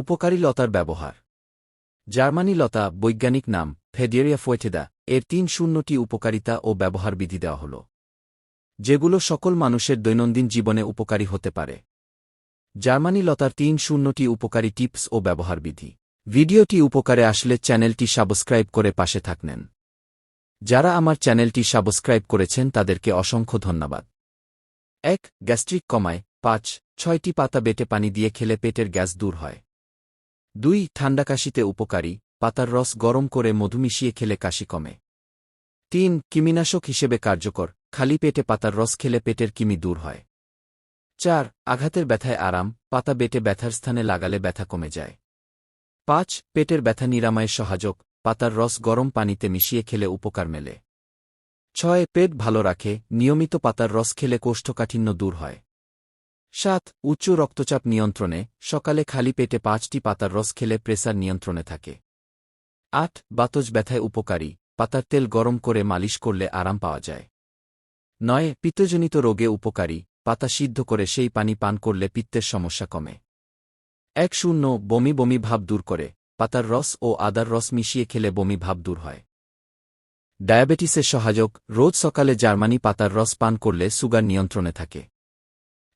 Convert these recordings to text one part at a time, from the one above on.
উপকারী লতার ব্যবহার। জার্মানি লতা, বৈজ্ঞানিক নাম, ফেডিয়েরিয়া ফোয়েটেদা এর তিন শূন্যটি উপকারিতা ও ব্যবহার বিধি দেওয়া হল, যেগুলো সকল মানুষের দৈনন্দিন জীবনে উপকারী হতে পারে। জার্মানি লতার তিন শূন্যটি উপকারী টিপস ও ব্যবহার বিধি ভিডিওটি উপকারে আসলে চ্যানেলটি সাবস্ক্রাইব করে পাশে থাকবেন। যারা আমার চ্যানেলটি সাবস্ক্রাইব করেছেন তাদেরকে অসংখ্য ধন্যবাদ। এক, গ্যাস্ট্রিক কমায়, পাঁচ, ছয়টি পাতা বেটে পানি দিয়ে খেলে পেটের গ্যাস দূর হয়। দুই ঠান্ডা কাশিতে উপকারী, পাতার রস গরম করে মধু মিশিয়ে খেলে কাশি কমে। তিন, কিমিনাশক হিসেবে কার্যকর, খালি পেটে পাতার রস খেলে পেটের কিমি দূর হয়। চার, আঘাতের ব্যথায় আরাম, পাতা বেটে ব্যথার স্থানে লাগালে ব্যথা কমে যায়। পাঁচ, পেটের ব্যথা নিরাময়ে সহায়ক, পাতার রস গরম পানিতে মিশিয়ে খেলে উপকার মেলে। ছয়, পেট ভালো রাখে, নিয়মিত পাতার রস খেলে কোষ্ঠকাঠিন্য দূর হয়। সাত, উচ্চ রক্তচাপ নিয়ন্ত্রণে, সকালে খালি পেটে পাঁচটি পাতার রস খেলে প্রেসার নিয়ন্ত্রণে থাকে। আট বাতজ ব্যথায় উপকারী, পাতার তেল গরম করে মালিশ করলে আরাম পাওয়া যায়। নয়, পিত্তজনিত রোগে উপকারী, পাতা সিদ্ধ করে সেই পানি পান করলে পিত্তের সমস্যা কমে। এক, শূন্য, বমি বমি ভাব দূর করে, পাতার রস ও আদার রস মিশিয়ে খেলে বমি ভাব দূর হয়। ডায়াবেটিসের সহায়ক, রোজ সকালে জার্মানি পাতার রস পান করলে সুগার নিয়ন্ত্রণে থাকে।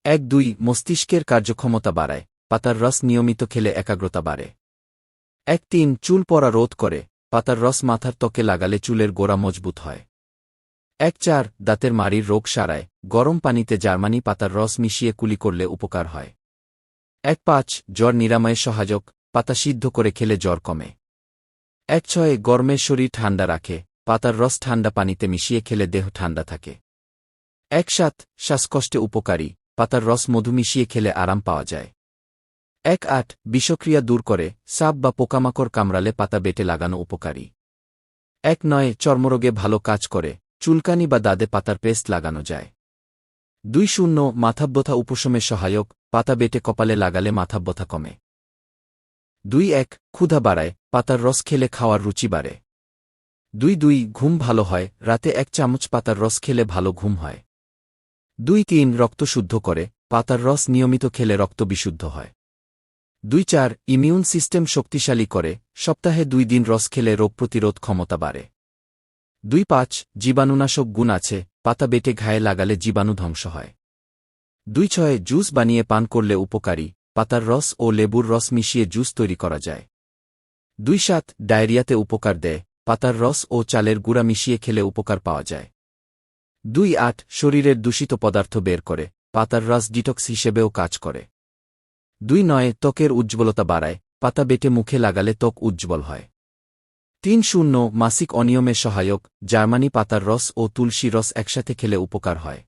এক দুই মস্তিষ্কের কার্যক্ষমতা বাড়ায়, পাতার রস নিয়মিত খেলে একাগ্রতা বাড়ে। এক তিন চুল পড়া রোধ করে, পাতার রস মাথার ত্বকে লাগালে চুলের গোড়া মজবুত হয়। এক চার দাঁতের মাড়ির রোগ সারায়, গরম পানিতে জার্মানি পাতার রস মিশিয়ে কুলি করলে উপকার হয়। এক পাঁচ জ্বর নিরাময়ে সহায়ক, পাতা সিদ্ধ করে খেলে জ্বর কমে। এক ছয়ে গরমের শরীর ঠান্ডা রাখে, পাতার রস ঠান্ডা পানিতে মিশিয়ে খেলে দেহ ঠান্ডা থাকে। এক সাত শ্বাসকষ্টে উপকারী পাতার রস মধু মিশিয়ে খেলে আরাম পাওয়া যায়। এক আট, বিষক্রিয়া দূর করে, সাপ বা পোকামাকড় কামড়ালে পাতা বেটে লাগানো উপকারী। এক নয়, চর্মরোগে ভালো কাজ করে, চুলকানি বা দাদে পাতার পেস্ট লাগানো যায়। দুই শূন্য, মাথাব্যথা উপশমের সহায়ক, পাতা বেটে কপালে লাগালে মাথাব্যথা কমে। দুই এক, ক্ষুধা বাড়ায়, পাতার রস খেলে খাওয়ার রুচি বাড়ে। দুই দুই, ঘুম ভালো হয়, রাতে এক চামচ পাতার রস খেলে ভালো ঘুম হয়। দুই তিন রক্ত শুদ্ধ করে, পাতার রস নিয়মিত খেলে রক্ত বিশুদ্ধ হয়। দুই চার ইমিউন সিস্টেম শক্তিশালী করে, সপ্তাহে দুই দিন রস খেলে রোগ প্রতিরোধ ক্ষমতা বাড়ে। দুই পাঁচ জীবাণুনাশক গুণ আছে, পাতা বেটে ঘায়ে লাগালে জীবাণু ধ্বংস হয়। দুই ছয়ে জুস বানিয়ে পান করলে উপকারী, পাতার রস ও লেবুর রস মিশিয়ে জুস তৈরি করা যায়। দুই সাত ডায়রিয়াতে উপকার দেয়, পাতার রস ও চালের গুঁড়া মিশিয়ে খেলে উপকার পাওয়া যায়। দুই আট, শরীরের দূষিত পদার্থ বের করে, পাতার রাস ডিটক্স হিসেবেও কাজ করে। দুই নয়, ত্বকের উজ্জ্বলতা বাড়ায়, পাতা বেটে মুখে লাগালে ত্বক উজ্জ্বল হয়। তিন শূন্য, মাসিক অনিয়মে সহায়ক, জার্মানি পাতার রস ও তুলসী রস একসাথে খেলে উপকার হয়।